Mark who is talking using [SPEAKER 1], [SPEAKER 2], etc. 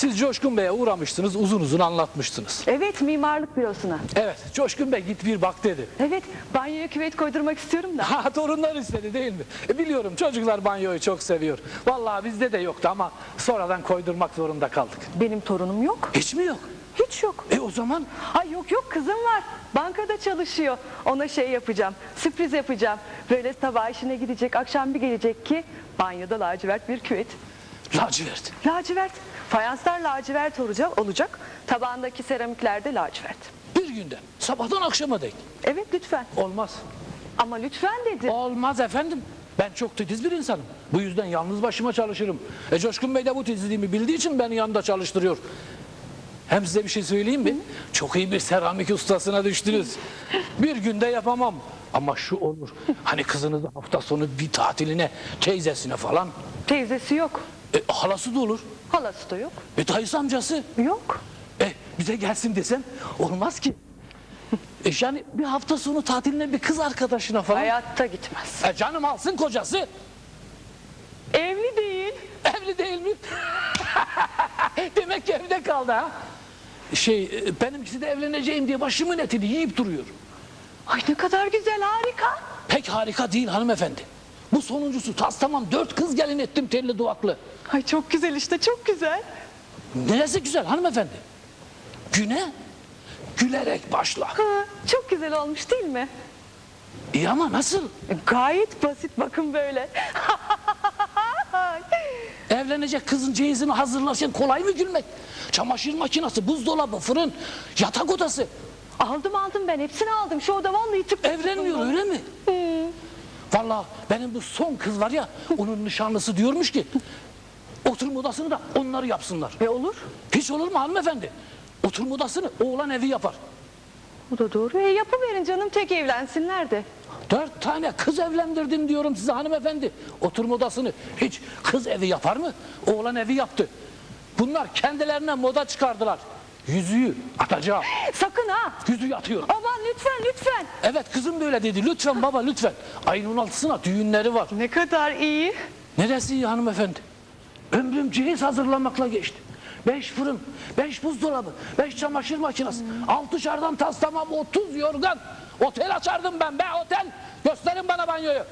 [SPEAKER 1] Siz Coşkun Bey'e uğramıştınız, uzun uzun anlatmıştınız.
[SPEAKER 2] Evet mimarlık bürosuna.
[SPEAKER 1] Evet, Coşkun Bey git bir bak dedi.
[SPEAKER 2] Evet banyoya küvet koydurmak istiyorum da.
[SPEAKER 1] Ha torunlar istedi değil mi? E, biliyorum çocuklar banyoyu çok seviyor. Vallahi bizde de yoktu ama sonradan koydurmak zorunda kaldık.
[SPEAKER 2] Benim torunum yok.
[SPEAKER 1] Hiç mi yok?
[SPEAKER 2] Hiç yok.
[SPEAKER 1] E o zaman
[SPEAKER 2] Ay yok yok kızım var. Bankada çalışıyor. Ona şey yapacağım. Sürpriz yapacağım. Böyle sabah işine gidecek. Akşam bir gelecek ki banyoda lacivert bir küvet.
[SPEAKER 1] Lacivert.
[SPEAKER 2] Lacivert. Fayanslar lacivert olacak. olacak. Tabağındaki seramikler de lacivert.
[SPEAKER 1] Bir günde sabahtan akşama dek.
[SPEAKER 2] Evet lütfen.
[SPEAKER 1] Olmaz.
[SPEAKER 2] Ama lütfen dedi.
[SPEAKER 1] Olmaz efendim. Ben çok titiz bir insanım. Bu yüzden yalnız başıma çalışırım. E Coşkun Bey de bu titizliğimi bildiği için beni yanında çalıştırıyor. Hem size bir şey söyleyeyim mi? Çok iyi bir seramik ustasına düştünüz. Bir günde yapamam. Ama şu olur. Hani kızınız hafta sonu bir tatiline, teyzesine falan.
[SPEAKER 2] Teyzesi yok.
[SPEAKER 1] E, halası da olur.
[SPEAKER 2] Halası da yok.
[SPEAKER 1] E dayısı amcası.
[SPEAKER 2] Yok.
[SPEAKER 1] E bize gelsin desem olmaz ki. E yani bir hafta sonu tatiline bir kız arkadaşına falan.
[SPEAKER 2] Hayatta gitmez.
[SPEAKER 1] E canım alsın kocası.
[SPEAKER 2] Evli değil.
[SPEAKER 1] Evli değil mi? Demek ki evde kaldı ha. Şey e, benimkisi de evleneceğim diye başımın etini yiyip duruyor.
[SPEAKER 2] Ay ne kadar güzel harika.
[SPEAKER 1] Pek harika değil hanımefendi. Bu sonuncusu tas tamam dört kız gelin ettim telli duvaklı.
[SPEAKER 2] Ay çok güzel işte çok güzel.
[SPEAKER 1] Neresi güzel hanımefendi? Güne gülerek başla.
[SPEAKER 2] Ha, çok güzel olmuş değil mi?
[SPEAKER 1] İyi ama nasıl?
[SPEAKER 2] E, Gayet basit bakın böyle.
[SPEAKER 1] Evlenecek kızın cehizini hazırlarken kolay mı gülmek? Çamaşır makinesi, buzdolabı, fırın, yatak odası.
[SPEAKER 2] aldım aldım ben hepsini aldım. Şu oda vallahi tık.
[SPEAKER 1] Evlenmiyor öyle mi? Vallahi benim bu son kız var ya onun nişanlısı diyormuş ki oturma odasını da onları yapsınlar.
[SPEAKER 2] E olur.
[SPEAKER 1] Hiç olur mu hanımefendi? Oturma odasını oğlan evi yapar.
[SPEAKER 2] Bu da doğru. E yapıverin canım tek evlensinler de.
[SPEAKER 1] Dört tane kız evlendirdim diyorum size hanımefendi. Oturma odasını hiç kız evi yapar mı? Oğlan evi yaptı. Bunlar kendilerine moda çıkardılar. Yüzüğü atacağım.
[SPEAKER 2] Sakın ha.
[SPEAKER 1] Yüzüğü atıyor.
[SPEAKER 2] Aman lütfen lütfen.
[SPEAKER 1] Evet kızım böyle dedi. Lütfen baba lütfen. Ayın 16'sına düğünleri var.
[SPEAKER 2] Ne kadar iyi.
[SPEAKER 1] Neresi iyi hanımefendi? Ömrüm cehiz hazırlamakla geçti. Beş fırın, beş buzdolabı, beş çamaşır makinesi, altı şardan tas tamam, otuz yorgan. Otel açardım ben be otel. Gösterin bana banyoyu.